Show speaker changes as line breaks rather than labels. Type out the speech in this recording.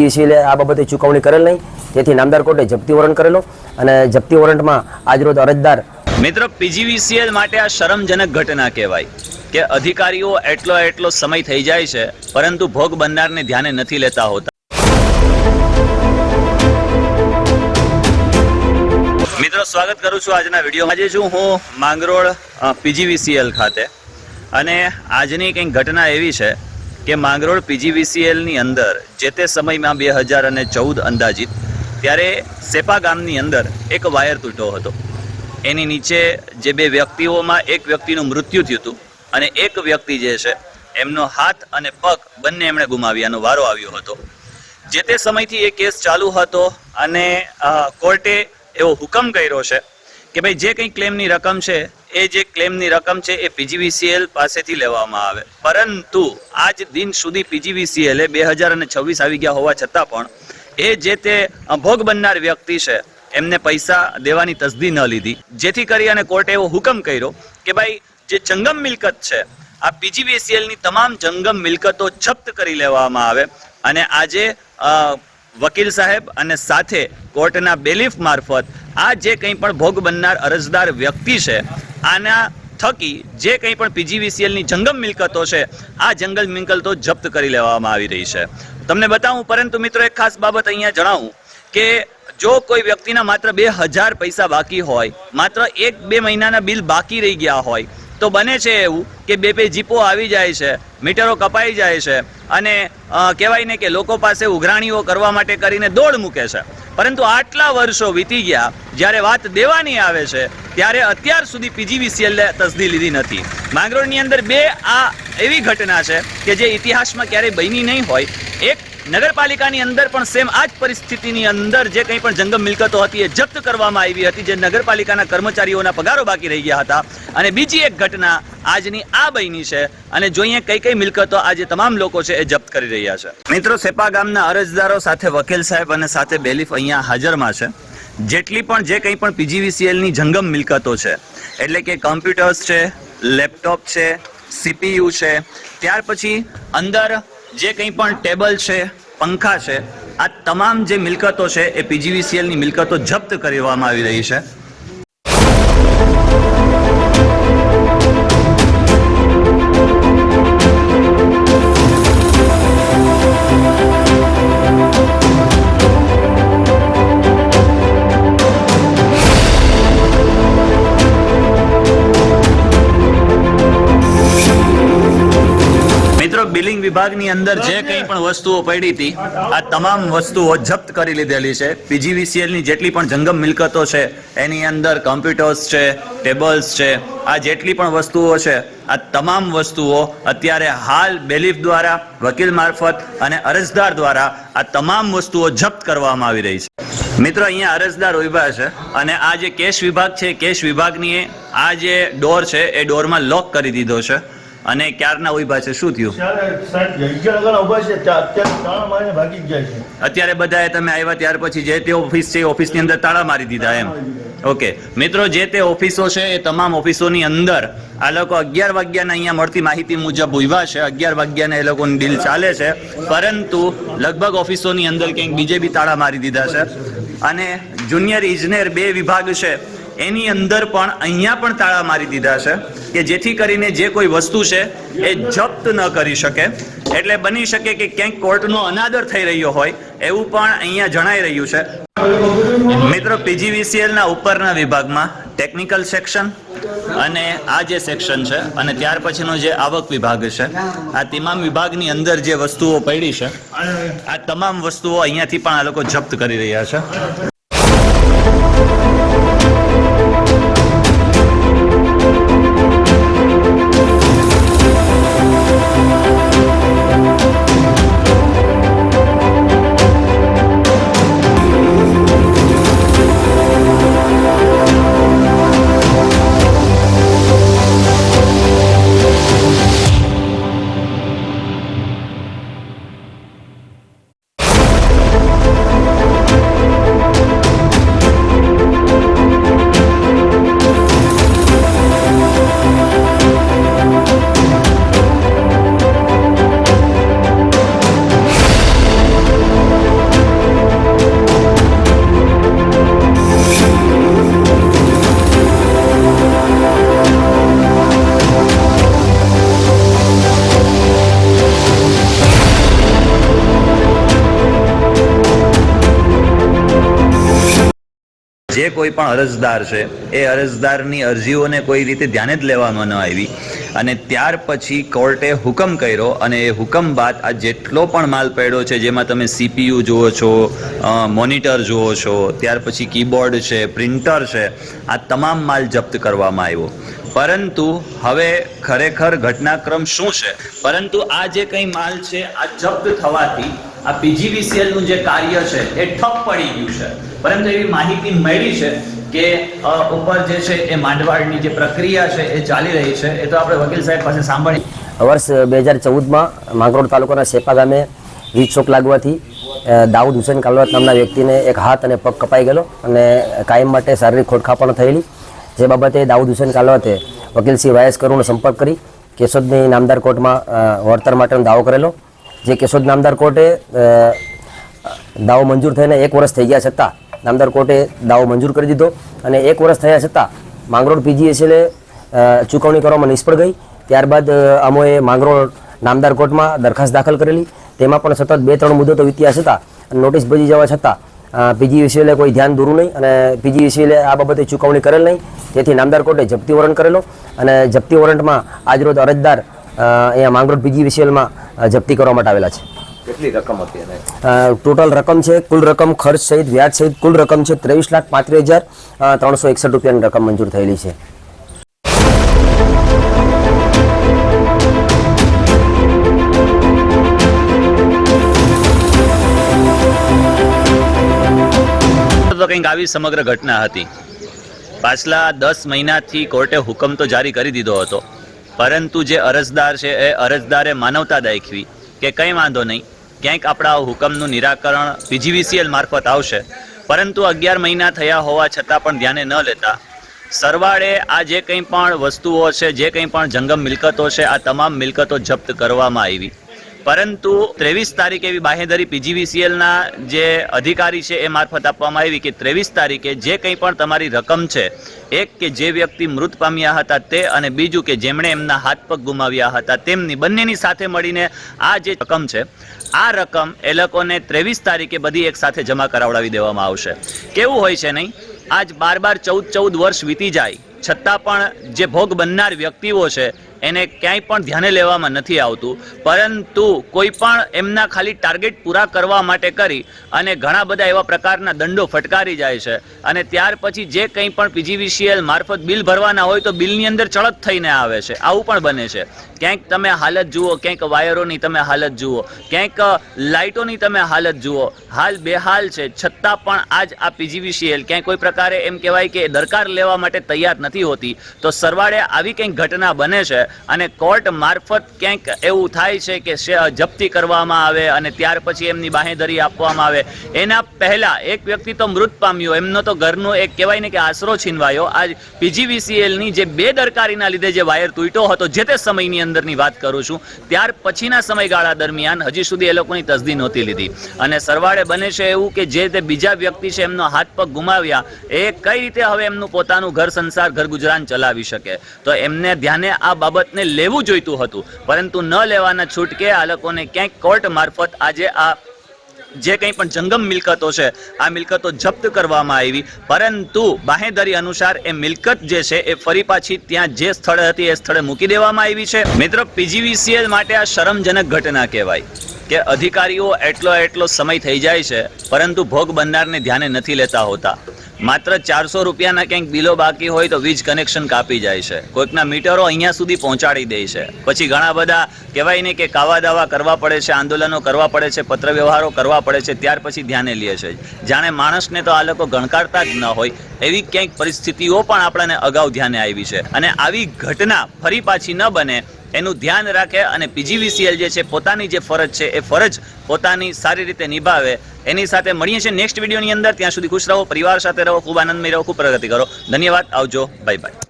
પીસીએલે આ બાબતે ચૂકવણી કરેલ નહીં. તેથી નામદાર કોર્ટે જપ્તી વોરંટ કરેલો અને જપ્તી વોરંટમાં આજરોજ અરજદાર
મિત્રો, પીજીવીસીએલ માટે આ શરમજનક ઘટના કહેવાય કે અધિકારીઓ એટલો એટલો સમય થઈ જાય છે, પરંતુ ભોગ બનનારને ધ્યાને નથી લેતા હોતા. મિત્રો, સ્વાગત કરું છું આજના વિડીયોમાં. આજે છું હું માંગરોળ પીજીવીસીએલ ખાતે. અને આજની કંઈક ઘટના એવી છે કે માંગરોળ પીજીવીસીએલની અંદર જે તે સમયમાં બે હજાર અને ચૌદ અંદાજિત, ત્યારે સેપા ગામની અંદર એક વાયર તૂટ્યો હતો. એની નીચે જે બે વ્યક્તિઓમાં એક વ્યક્તિનું મૃત્યુ થયું હતું અને એક વ્યક્તિ જે છે, એમનો હાથ અને પગ બંને એમણે ગુમાવ્યાનો વારો આવ્યો હતો. જે તે સમયથી એ કેસ ચાલુ હતો અને કોર્ટે એવો હુકમ કર્યો છે કે ભાઈ, જે કંઈ ક્લેમની રકમ છે, એ જે ક્લેમની રકમ છે, એ પીજીવીસીએલ પાસેથી લેવામાં આવે. પરંતુ આજ દિન સુધી પીજીવીસીએલે બે હજાર અને છવ્વીસ આવી ગયા હોવા છતાં પણ એ જે તે ભોગ બનનાર વ્યક્તિ છે, એમને પૈસા દેવાની તસદી ન લીધી. જેથી કરી અને કોર્ટે એવો હુકમ કર્યો કે ભાઈ, જે જંગમ મિલકત છે, આ પીજીવીસીએલની તમામ જંગમ મિલકતો જપ્ત કરી લેવામાં આવે અને આજે વકીલ સાહેબ અને સાથે કોર્ટના બેલીફ મારફત આ જે કંઈ પણ ભોગ બનનાર અરજદાર વ્યક્તિ છે, આના થકી જે કંઈ પણ પીજીવીસીએલની જંગમ મિલકતો છે, આ જંગલ મિલકતો જપ્ત કરી લેવામાં આવી રહી છે. તમને બતાવું, પરંતુ મિત્રો એક ખાસ બાબત અહીંયા જણાવું કે જો કોઈ વ્યક્તિના માત્ર બે હજાર પૈસા બાકી હોય, માત્ર એક બે મહિનાના બિલ બાકી રહી ગયા હોય, તો બને છે એવું કે બે બે જીપો આવી જાય છે, મીટરો કપાઈ જાય છે અને કહેવાય ને કે લોકો પાસે ઉઘરાણીઓ કરવા માટે કરીને દોડ મૂકે છે. પરંતુ આટલા વર્ષો વીતી ગયા, જ્યારે વાત દેવાની આવે છે, ત્યારે અત્યાર સુધી પીજીવીસીએલ તસદી લીધી નથી. માંગરોળની અંદર બે આ એવી ઘટના છે કે જે ઇતિહાસમાં ક્યારેય બની નહીં હોય. એક નગરપાલિકાની અંદર પણ સેમ આ જ પરિસ્થિતિની અંદર જે કંઈ પણ જંગમ મિલકતો હતી એ જપ્ત કરવામાં આવી હતી, જે નગરપાલિકાના કર્મચારીઓના પગારો બાકી રહી ગયા હતા. અને બીજી એક ઘટના આજની આ બની છે અને જોઈએ કઈ કઈ મિલકતો આજે તમામ લોકો છે એ જપ્ત કરી રહ્યા છે. મિત્રો, સેપા ગામના અરજદારો સાથે વકીલ સાહેબ અને સાથે બેલીફ અહીંયા હાજરમાં છે. જેટલી પણ જે કંઈ પણ પીજીવીસીએલની જંગમ મિલકતો છે, એટલે કે કમ્પ્યુટર્સ છે, લેપટોપ છે, સીપીયુ છે, ત્યાર પછી અંદર જે કંઈ પણ ટેબલ છે, પંખા છે, આ તમામ જે મિલકતો છે, એ પીજીવીસીએલની મિલકતો જપ્ત કરવામાં આવી રહી છે. વિભાગની અંદર જે કંઈ પણ વસ્તુઓ પડી હતી આ તમામ વસ્તુઓ જપ્ત કરી લીધેલી છે. પીજીવીસીએલની જેટલી પણ જંગમ મિલકતો છે એની અંદર કમ્પ્યુટર્સ છે ટેબલ્સ છે આ જેટલી પણ વસ્તુઓ છે આ તમામ વસ્તુઓ અત્યારે હાલ બેલીફ દ્વારા વકીલ મારફત અને અરજદાર દ્વારા આ તમામ વસ્તુઓ જપ્ત કરવામાં આવી રહી છે. મિત્રો અહીંયા અરજદાર ઊભા છે અને આ જે કેશ વિભાગ છે કેશ વિભાગની આ જે ડોર છે એ ડોરમાં લોક કરી દીધો છે. અને ક્યારના ઊભા છે? શું થયું?
અત્યારે
બધાએ તમે આવ્યા ત્યાર પછી જે તે ઓફિસ છે ઓફિસની અંદર તાળા મારી દીધા એમ. ઓકે. મિત્રો જે તે ઓફિસો છે એ તમામ ઓફિસોની અંદર આ લોકો અગિયાર વાગ્યાના અહીંયા મળતી માહિતી મુજબ ઊભા છે. અગિયાર વાગ્યાના એ લોકોની ડીલ ચાલે છે. પરંતુ લગભગ ઓફિસોની અંદર ક્યાંક બીજે બી તાળા મારી દીધા છે. અને જુનિયર ઇજનેર બે વિભાગ છે. એની અંદર પણ અહીંયા પણ તાળા મારી દીધા છે કે જેથી કરીને જે કોઈ વસ્તુ છે એ જપ્ત ન કરી શકે. એટલે બની શકે કે ક્યાંક કોર્ટનો અનાદર થઈ રહ્યો હોય એવું પણ અહીંયા જણાઈ રહ્યું છે. મિત્રો પીજીવીસીએલ ના ઉપરના વિભાગમાં ટેકનિકલ સેક્શન અને આ જે સેક્શન છે અને ત્યાર પછીનો જે આવક વિભાગ છે, આ તમામ વિભાગની અંદર જે વસ્તુઓ પડી છે, આ તમામ વસ્તુઓ અહીંયાથી પણ આ લોકો જપ્ત કરી રહ્યા છે. જે કોઈ પણ અરજદાર છે, એ અરજદારની અરજીઓને કોઈ રીતે ધ્યાને જ લેવામાં ન આવી. અને ત્યાર પછી કોર્ટે હુકમ કર્યો અને એ હુકમ બાદ આ જેટલો પણ માલ પડ્યો છે, જેમાં તમે સીપીયુ જુઓ છો મોનિટર જુઓ છો, ત્યાર પછી કીબોર્ડ છે, પ્રિન્ટર છે, આ તમામ માલ જપ્ત કરવામાં આવ્યો. પરંતુ હવે ખરેખર ઘટનાક્રમ શું છે? પરંતુ આ જે કંઈ માલ છે, આ જપ્ત થવાથી આ પીજીવીસીએલનું જે કાર્ય છે, એ ઠપ પડી ગયું છે. પરંતુ એવી માહિતી મળી છે કે ઉપર જે છે એ માંડવાળની જે પ્રક્રિયા છે એ ચાલી રહી છે. એ તો આપણે વકીલ સાહેબ પાસે સાંભળી.
વર્ષ બે હજાર ચૌદમાં માંગરોળ તાલુકાના સેપા ગામે વીજ શોક લાગવાથી દાઉદ હુસેન કાલવત નામના વ્યક્તિને એક હાથ અને પગ કપાઈ ગયેલો અને કાયમ માટે શારીરિક ખોટખા પણ થયેલી. જે બાબતે દાઉદ હુસેન કાલવતે વકીલ શ્રી વાયસ કરુણનો સંપર્ક કરી કેશોદની નામદાર કોર્ટમાં વળતર માટેનો દાવો કરેલો. જે કેશોદ નામદાર કોર્ટે દાવો મંજૂર થઈને એક વર્ષ થઈ ગયા છતાં નામદાર કોર્ટે દાવો મંજૂર કરી દીધો અને એક વર્ષ થયા છતાં માંગરોળ પીજીએસએલે ચૂકવણી કરવામાં નિષ્ફળ ગઈ. ત્યારબાદ અમોએ માંગરોળ નામદાર કોર્ટમાં દરખાસ્ત દાખલ કરેલી. તેમાં પણ સતત બે ત્રણ મુદ્દો તો વીત્યા છતાં નોટિસ ભજી જવા છતાં પીજીવીસીએલે કોઈ ધ્યાન દોરું નહીં અને પીજીવીસીએલે આ બાબતે ચૂકવણી કરેલ નહીં. તેથી નામદાર કોર્ટે જપ્તી વોરંટ કરેલો અને જપ્તી વોરંટમાં આજરોજ અરજદાર અહીંયા માંગરોળ પીજીવીસીએલમાં જપ્તી કરવા માટે આવેલા છે.
કેટલી રકમ હતી એને
ટોટલ રકમ છે કુલ રકમ ખર્ચ સહિત વ્યાજ સહિત કુલ રકમ છે ત્રેવીસ લાખ પાંત્રીસ હજાર ત્રણસો એકસઠ રૂપિયાની રકમ મંજૂર થયેલી છે.
તો કંઈક આવી સમગ્ર ઘટના હતી. પાછલા દસ મહિનાથી કોર્ટે હુકમ તો જારી કરી દીધો હતો. પરંતુ જે અરજદાર છે એ અરજદારે માનવતા દાખવી કે કંઈ વાંધો નહીં. ક્યાંક આપણા હુકમનું નિરાકરણ પીજીવીસીએલ મારફત આવશે. પરંતુ અગિયાર મહિના થયા હોવા છતાં પણ ધ્યાને ન લેતા. સરવાળે આ જે કંઈ પણ વસ્તુઓ છે, જે કંઈ પણ જંગમ મિલકતો છે, આ તમામ મિલકતો જપ્ત કરવામાં આવી. પરંતુ ત્રેવીસ તારીખે એવી બાહેધરી પીજીવીસીએલના જે અધિકારી છે એ મારફત આપવામાં આવી કે ત્રેવીસ તારીખે જે કંઈ પણ તમારી રકમ છે, એક કે જે વ્યક્તિ મૃત પામ્યા હતા તે અને બીજું કે જેમણે એમના હાથ પગ ગુમાવ્યા હતા તેમની બંનેની સાથે મળીને આ જે રકમ છે, આ રકમ એ લોકોને ત્રેવીસ તારીખે બધી એક સાથે જમા કરાવડાવી દેવામાં આવશે. કેવું હોય છે નહીં? આજ બાર બાર ચૌદ ચૌદ વર્ષ વીતી જાય, છતાં પણ જે ભોગ બનનાર વ્યક્તિઓ છે એને ક્યાંય પણ ધ્યાને લેવામાં નથી આવતું. પરંતુ કોઈ પણ એમના ખાલી ટાર્ગેટ પૂરા કરવા માટે કરી અને ઘણા બધા એવા પ્રકારના દંડો ફટકારી જાય છે. અને ત્યાર પછી જે કંઈ પણ પીજીવીસીએલ મારફત બિલ ભરવાના હોય તો બિલની અંદર ચળત થઈને આવે છે. આવું પણ બને છે. ક્યાંક તમે હાલત જુઓ, ક્યાંક વાયરોની તમે હાલત જુઓ, ક્યાંક લાઇટોની તમે હાલત જુઓ. હાલ બેહાલ છે. છતાં પણ આજ આ પીજીવીસીએલ ક્યાંય કોઈ પ્રકારે એમ કહેવાય કે દરકાર લેવા માટે તૈયાર નથી હોતી. તો સરવાળે આવી કંઈક ઘટના બને છે અને કોર્ટ મારફત ક્યાંક એવું થાય છે કે જપ્તી કરવામાં આવે અને ત્યાર પછી એમની બાહેધરી આપવામાં આવે. એના પહેલાં એક વ્યક્તિ તો મૃત પામ્યો. એમનો તો ઘરનો એક કહેવાય ને કે આશરો છીનવાયો. આજ પીજીવીસીએલની જે બેદરકારીના લીધે જે વાયર તૂટ્યો હતો, જે તે સમયની અંદરની વાત કરું છું. ત્યાર પછીના સમયગાળા દરમિયાન હજી સુધી એ લોકોની તસદી નહોતી લીધી. અને સરવાળે બને છે એવું કે જે તે બીજા વ્યક્તિ છે એમનો હાથ પગ ગુમાવ્યા, એ કઈ રીતે હવે એમનું પોતાનું ઘર સંસાર, ઘર ગુજરાન ચલાવી શકે? તો એમને ધ્યાને આ બાબતને લેવું જોઈતું હતું. પરંતુ ન લેવાના છૂટકે આ લોકોને ક્યાંક કોર્ટ મારફત આજે આ જે કંઈ પણ જંગમ મિલકતો છે, આ મિલકતો જપ્ત કરવામાં આવી. પરંતુ બાહેધરી અનુસાર એ મિલકત જે છે, એ ફરી પાછી ત્યાં જે સ્થળે હતી, એ સ્થળે મૂકી દેવામાં આવી છે. મિત્રો, પીજીવીસીએલ માટે આ શરમજનક ઘટના કહેવાય કે અધિકારીઓ એટલો એટલો સમય થઈ જાય છે, પરંતુ ભોગ બનનારને ધ્યાને નથી લેતા હોતા. માત્ર ચારસો રૂપિયાના ક્યાંક બિલો બાકી હોય તો વીજ કનેક્શન કાપી જાય છે. કોઈકના મીટરો અહીંયા સુધી પહોંચાડી દે છે. પછી ઘણા બધા કહેવાય ને કે કાવા દાવા કરવા પડે છે, આંદોલનો કરવા પડે છે પત્ર વ્યવહારો કરવા પડે છે, ત્યાર પછી ધ્યાને લે છે. જાણે માણસને તો આ લોકો ગણકારતા જ ન હોય, એવી ક્યાંક પરિસ્થિતિઓ પણ આપણને અગાઉ ધ્યાને આવી છે. અને આવી ઘટના ફરી પાછી ન બને એનું ધ્યાન રાખે અને પીજીવીસીએલ જે છે, પોતાની જે ફરજ છે, એ ફરજ પોતાની સારી રીતે નિભાવે. એની સાથે મળીએ છીએ નેક્સ્ટ વિડીયોની અંદર. ત્યાં સુધી ખુશ રહો, પરિવાર સાથે રહો, ખૂબ આનંદમય રહો, ખૂબ પ્રગતિ કરો. ધન્યવાદ. આવજો. Bye bye